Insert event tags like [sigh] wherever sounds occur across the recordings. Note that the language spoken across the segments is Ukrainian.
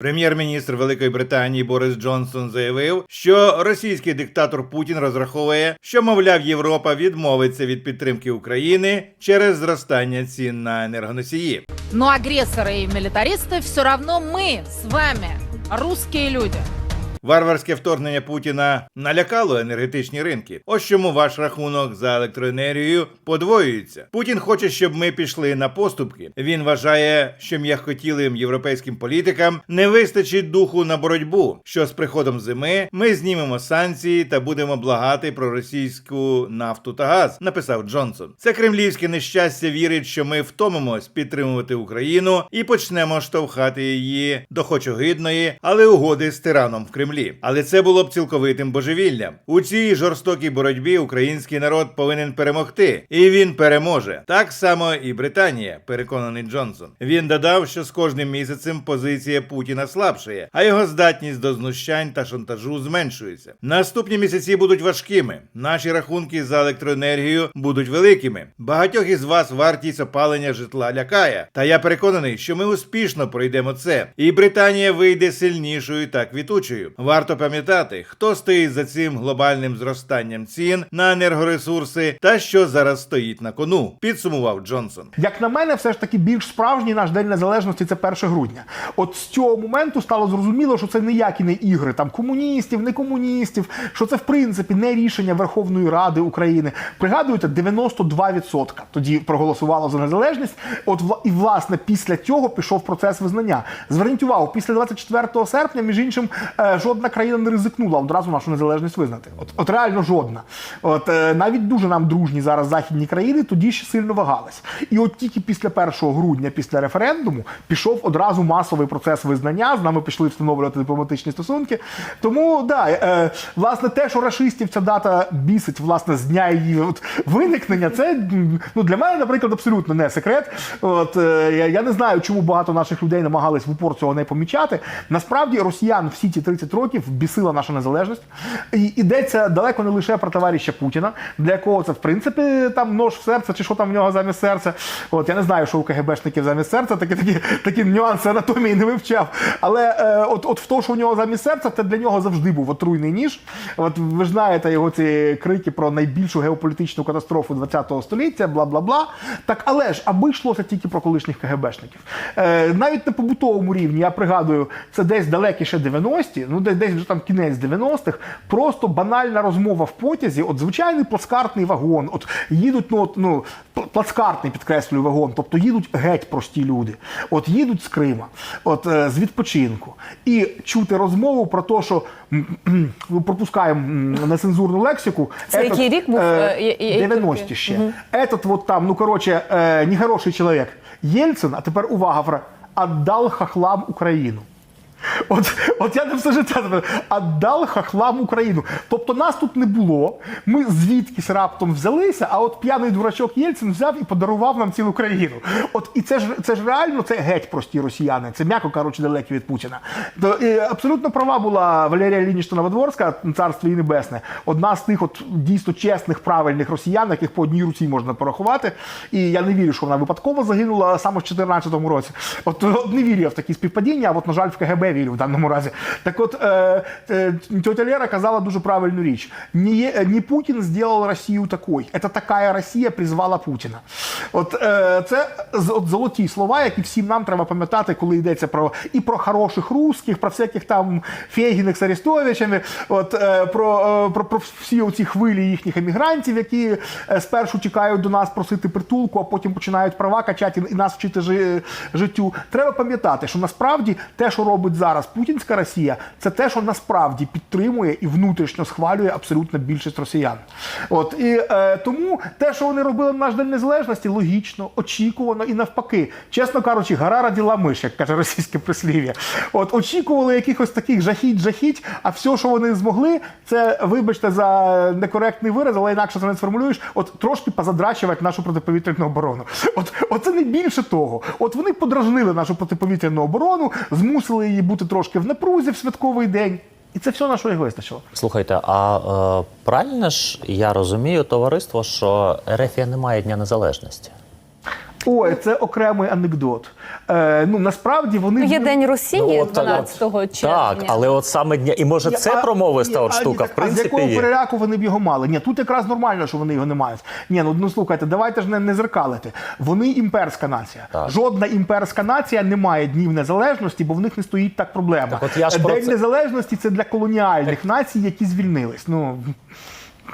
Прем'єр-міністр Великої Британії Борис Джонсон заявив, що російський диктатор Путін розраховує, що мовляв Європа відмовиться від підтримки України через зростання цін на енергоносії. Но агрессоры и милитаристы все равно мы с вами, русские люди. Варварське вторгнення Путіна налякало енергетичні ринки. Ось чому ваш рахунок за електроенергію подвоюється. Путін хоче, щоб ми пішли на поступки. Він вважає, що м'якотілим європейським політикам не вистачить духу на боротьбу. Що з приходом зими ми знімемо санкції та будемо благати про російську нафту та газ. Написав Джонсон. Це кремлівське нещастя вірить, що ми втомимось підтримувати Україну і почнемо штовхати її до хоч огидної, але угоди з тираном в Кремлі. Але це було б цілковитим божевіллям. У цій жорстокій боротьбі український народ повинен перемогти, і він переможе. Так само і Британія, переконаний Джонсон. Він додав, що з кожним місяцем позиція Путіна слабшає, а його здатність до знущань та шантажу зменшується. Наступні місяці будуть важкими. Наші рахунки за електроенергію будуть великими. Багатьох із вас вартість опалення житла лякає. Та я переконаний, що ми успішно пройдемо це, і Британія вийде сильнішою та квітучою. Варто пам'ятати, хто стоїть за цим глобальним зростанням цін на енергоресурси та що зараз стоїть на кону. Підсумував Джонсон. Як на мене, все ж таки більш справжній наш день незалежності це 1 грудня. От з цього моменту стало зрозуміло, що це ніякі не ігри там комуністів, не комуністів, що це в принципі не рішення Верховної Ради України. Пригадуєте, 92% тоді проголосувало за незалежність. От і власне після цього пішов процес визнання. Зверніть увагу, після 24 серпня, між іншим, е, жодна країна не ризикнула одразу нашу незалежність визнати. От, от реально жодна. От е, навіть дуже нам дружні зараз західні країни тоді ще сильно вагались. І от тільки після 1 грудня, після референдуму, пішов одразу масовий процес визнання. З нами пішли встановлювати дипломатичні стосунки. Тому да, е, власне, те, що рашистів ця дата бісить, власне, з дня її от, виникнення, це ну для мене, наприклад, абсолютно не секрет. От е, я, я не знаю, чому багато наших людей намагались в упор цього не помічати. Насправді росіян всі ці 30 років бісила наша незалежність. І йдеться далеко не лише про товариша Путіна, для якого це в принципі там нож в серце, чи що там в нього замість серця. От я не знаю, що у КГБшників замість серця, такі такі, такі нюанси анатомії не вивчав. Але е, от, от в то, що у нього замість серця, це для нього завжди був отруйний ніж. От ви знаєте його ці крики про найбільшу геополітичну катастрофу ХХ століття, бла бла бла. Так, але ж аби йшлося тільки про колишніх КГБшників. Е, навіть на побутовому рівні, я пригадую, це десь далекі ще 90-ті, ну десь десь вже там кінець 90-х, просто банальна розмова в потязі, от звичайний плацкартний вагон, от їдуть, ну, от, ну плацкартний підкреслюю вагон, тобто їдуть геть прості люди, от їдуть з Крима, от е, з відпочинку, і чути розмову про те, що ну, пропускаємо нецензурну лексику. Це який рік був, е, е, я- я- 90-ті ще. Этот вот там, ну короче, е, нехороший чоловік. Єльцин, а тепер увага, отдал хохлам Україну. От, от я не все життя отдал хахлам Україну. Тобто нас тут не було. Ми звідкись раптом взялися, а от п'яний дурачок Єльцин взяв і подарував нам цілу країну. От і це ж це ж реально це геть прості росіяни. Це м'яко кажучи, далекі від Путіна. То і абсолютно права була Валерія Лінічна Новодворська, царство її небесне. Одна з тих от дійсно чесних, правильних росіян, яких по одній руці можна порахувати. І я не вірю, що вона випадково загинула саме в 2014 році. От, от не вірю я в такі співпадіння, а от, на жаль, в КГБ вірю даному разі. Так от, е, е, тетя Лера казала дуже правильну річ. Не, не Путін зробив Росію такою. Це така Росія призвала Путіна. От е, це от золоті слова, які всім нам треба пам'ятати, коли йдеться про і про хороших русських, про всяких там Фегіних з Арестовичами, от про, про, про всі оці хвилі їхніх емігрантів, які спершу тікають до нас просити притулку, а потім починають права качати і нас вчити жи- життю. Треба пам'ятати, що насправді те, що робить зараз путінська Росія, це те, що насправді підтримує і внутрішньо схвалює абсолютна більшість росіян. От і е, тому те, що вони робили на наш день незалежності, логічно, очікувано і навпаки, чесно кажучи, гора родила миш, як каже російське прислів'я. От очікували якихось таких жахіть, жахіть, а все, що вони змогли, це вибачте за некоректний вираз, але інакше це не сформулюєш. От трошки позадрачувати нашу протиповітряну оборону. От оце не більше того. От вони подражнили нашу протиповітряну оборону, змусили її бути трошки в напрузі в святковий день. І це все на що їх вистачило. Слухайте, а е, правильно ж я розумію, товариство, що Ерефія не має Дня Незалежності? Ой, це окремий анекдот. Е, ну насправді вони Ну, Є День Росії Ну, от, 12 червня. Так, але от саме дня. І може це А- промовиста ні, от а, штука, так, в принципі, а з якого є. переляку вони б його мали? Ні, тут якраз нормально, що вони його не мають. Ні, ну, ну слухайте, давайте ж не, не зеркалити. Вони імперська нація. Так. Жодна імперська нація не має днів незалежності, бо в них не стоїть так проблема. Так от я ж про День це- незалежності це для колоніальних націй, які звільнились. Ну.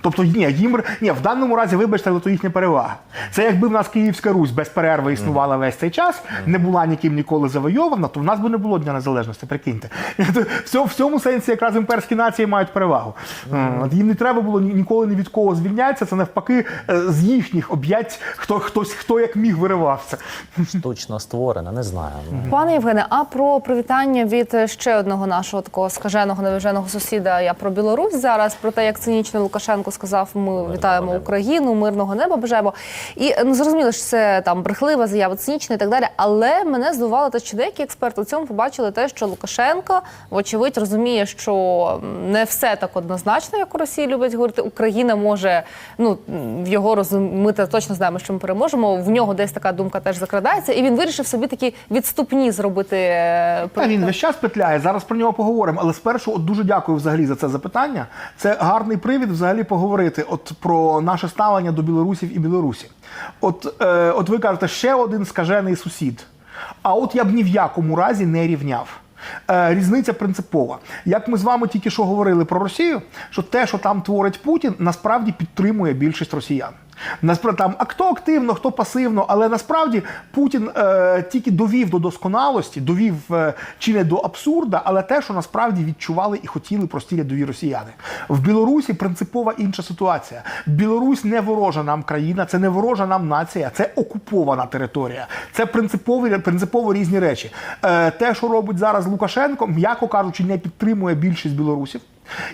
Тобто, ні, їм ні, в даному разі, вибачте, але то їхня перевага. Це якби в нас Київська Русь без перерви існувала весь цей час, не була ніким ніколи завойована, то в нас би не було Дня Незалежності, прикиньте. [laughs] В цьому, сенсі якраз імперські нації мають перевагу. Їм не треба було ніколи ні від кого звільнятися, це навпаки е, з їхніх об'ять хто, хтось, хто як міг виривався. Штучно створена, не знаю. Пане Євгене, а про привітання від ще одного нашого такого скаженого невиженого сусіда. Я про Білорусь зараз, про те, як цинічно Лукашенко сказав, ми вітаємо. Україну, мирного неба бажаємо. І ну зрозуміло, що це там брехлива заява, цинічна і так далі. Але мене здивувало те, що деякі експерти у цьому побачили те, що Лукашенко, вочевидь, розуміє, що не все так однозначно, як у Росії люблять говорити. Україна може, ну в його розум... ми точно знаємо, що ми переможемо. В нього десь така думка теж закрадається, і він вирішив собі такі відступні зробити. е, Та він весь час петляє. Зараз про нього поговоримо. Але спершу от дуже дякую взагалі за це запитання. Це гарний привід взагалі поговорити от про наше ставлення до білорусів і білорусі. От, е, от ви кажете, ще один скажений сусід. А от я б ні в якому разі не рівняв. Е, Різниця принципова. Як ми з вами тільки що говорили про Росію, що те, що там творить Путін, насправді підтримує більшість росіян. Насправді там а хто активно, хто пасивно, але насправді Путін е, тільки довів до досконалості, довів е, чи не до абсурда, але те, що насправді відчували і хотіли прості рядові росіяни. В Білорусі принципова інша ситуація. Білорусь не ворожа нам країна, це не ворожа нам нація, це окупована територія. Це принципові принципово різні речі. Е, те, що робить зараз Лукашенко, м'яко кажучи, не підтримує більшість білорусів.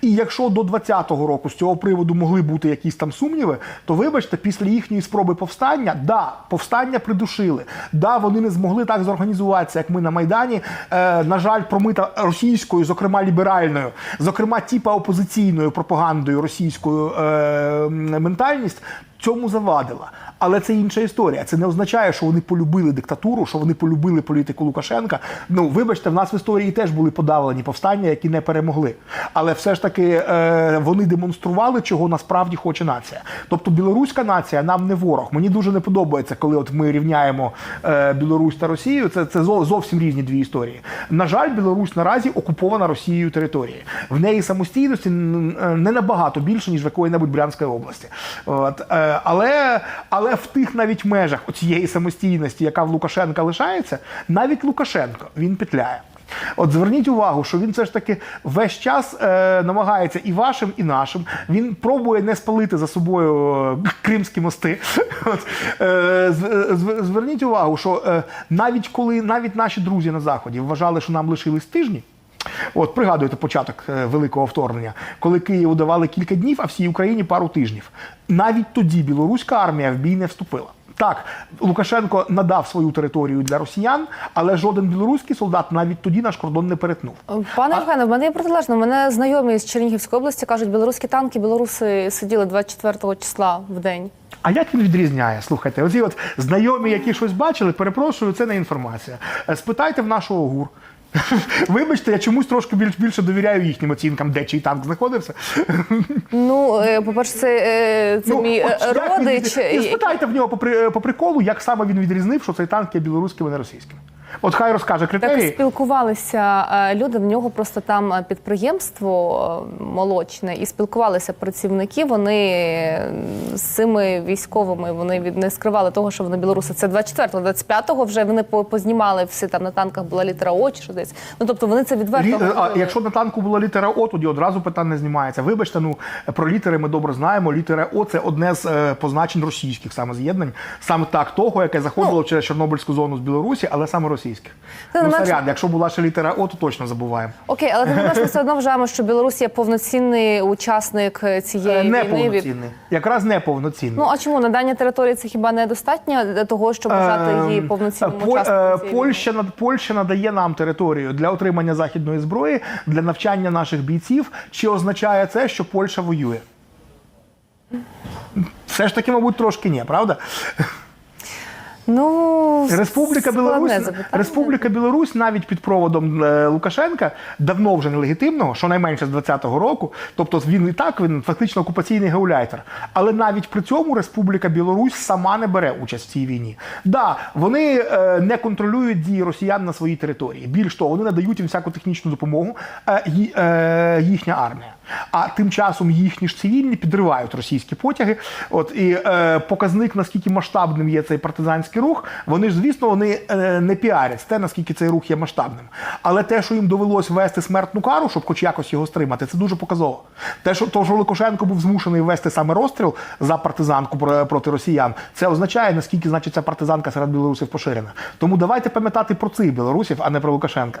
І якщо до 20-го року з цього приводу могли бути якісь там сумніви, то вибачте, після їхньої спроби повстання, да, повстання придушили. Да, вони не змогли так зорганізуватися, як ми на Майдані. Е, на жаль, промита російською, зокрема ліберальною, зокрема, типа опозиційною пропагандою російською е, ментальність. Цьому завадила. Але це інша історія. Це не означає, що вони полюбили диктатуру, що вони полюбили політику Лукашенка. Ну, вибачте, в нас в історії теж були подавлені повстання, які не перемогли. Але все ж таки е, вони демонстрували, чого насправді хоче нація. Тобто білоруська нація нам не ворог. Мені дуже не подобається, коли от ми рівняємо е, Білорусь та Росію. Це, це зовсім різні дві історії. На жаль, Білорусь наразі окупована Росією територія. В неї самостійності не набагато більше, ніж в якої-небудь Брянської області. От, е, але, але в тих навіть межах цієї самостійності, яка в Лукашенка лишається, навіть Лукашенко він петляє. От зверніть увагу, що він все ж таки весь час е, намагається і вашим, і нашим. Він пробує не спалити за собою е, кримські мости. [laughs] От, е, з- зверніть увагу, що е, навіть коли навіть наші друзі на заході вважали, що нам лишились тижні. От пригадуєте початок е, великого вторгнення, коли Києву давали кілька днів, а всій Україні пару тижнів. Навіть тоді білоруська армія в бій не вступила. Так, Лукашенко надав свою територію для росіян, але жоден білоруський солдат навіть тоді наш кордон не перетнув. Пане Євгене, в мене є протилежно. Мене знайомі з Чернігівської області кажуть, білоруські танки білоруси сиділи 24 числа в день. А як він відрізняє? Слухайте, оці от знайомі, які щось бачили, перепрошую, це не інформація. Е, Спитайте в нашого ГУР. [laughs] Вибачте, я чомусь трошки більш більше довіряю їхнім оцінкам, де чий танк знаходився. Ну, е, по-перше, це, це це мій е, от він родич. І спитайте в нього по, при- по приколу, як саме він відрізнив, що цей танк є білоруським, а не російським. От хай розкаже Так критерії. спілкувалися е, люди. В нього просто там е, підприємство е, молочне, і спілкувалися працівники. Вони з цими військовими вони від не скривали того, що вони білоруси. Це 24-го, 25-го вже вони познімали всі там на танках була літера О чи що десь. Ну тобто вони це відверто. Лі- А якщо на танку була літера О, тоді одразу питання знімається. Вибачте, ну про літери ми добре знаємо. Літера О це одне з позначень російських саме з'єднань, саме так того, яке заходило через Чорнобильську зону з Білорусі, але саме російських. Це Ну, не сорян, якщо була ще літера О, то точно забуваємо. Окей, але тим не менш, ми все одно вважаємо, що Білорусь є повноцінний учасник цієї Е, війни. від- Неповноцінний. Якраз неповноцінний. Ну а чому надання території це хіба не достатньо для того, щоб вважати її Ем, повноцінним Пол- учасником е, цієї? Польща над Польща надає нам територію для отримання західної зброї, для навчання наших бійців. Чи означає це, що Польща воює? Все ж таки, мабуть, трошки ні, правда? Ну, Республіка Білорусь. Республіка Білорусь навіть під проводом е, Лукашенка давно вже нелегітимного, щонайменше з 20-го року. Тобто він і так він фактично окупаційний гауляйтер. Але навіть при цьому Республіка Білорусь сама не бере участь в цій війні. Да, вони е, не контролюють дії росіян на своїй території. Більш того, вони надають їм всяку технічну допомогу. Е, їхня армія. А тим часом їхні ж цивільні підривають російські потяги. От і е, показник, наскільки масштабним є цей партизанський рух, вони звісно, вони е, не піарять те, наскільки цей рух є масштабним. Але те, що їм довелось ввести смертну кару, щоб хоч якось його стримати, це дуже показово. Те, що, то, що Лукашенко був змушений ввести саме розстріл за партизанку про- проти росіян, це означає, наскільки значить ця партизанка серед білорусів поширена. Тому давайте пам'ятати про цих білорусів, а не про Лукашенка.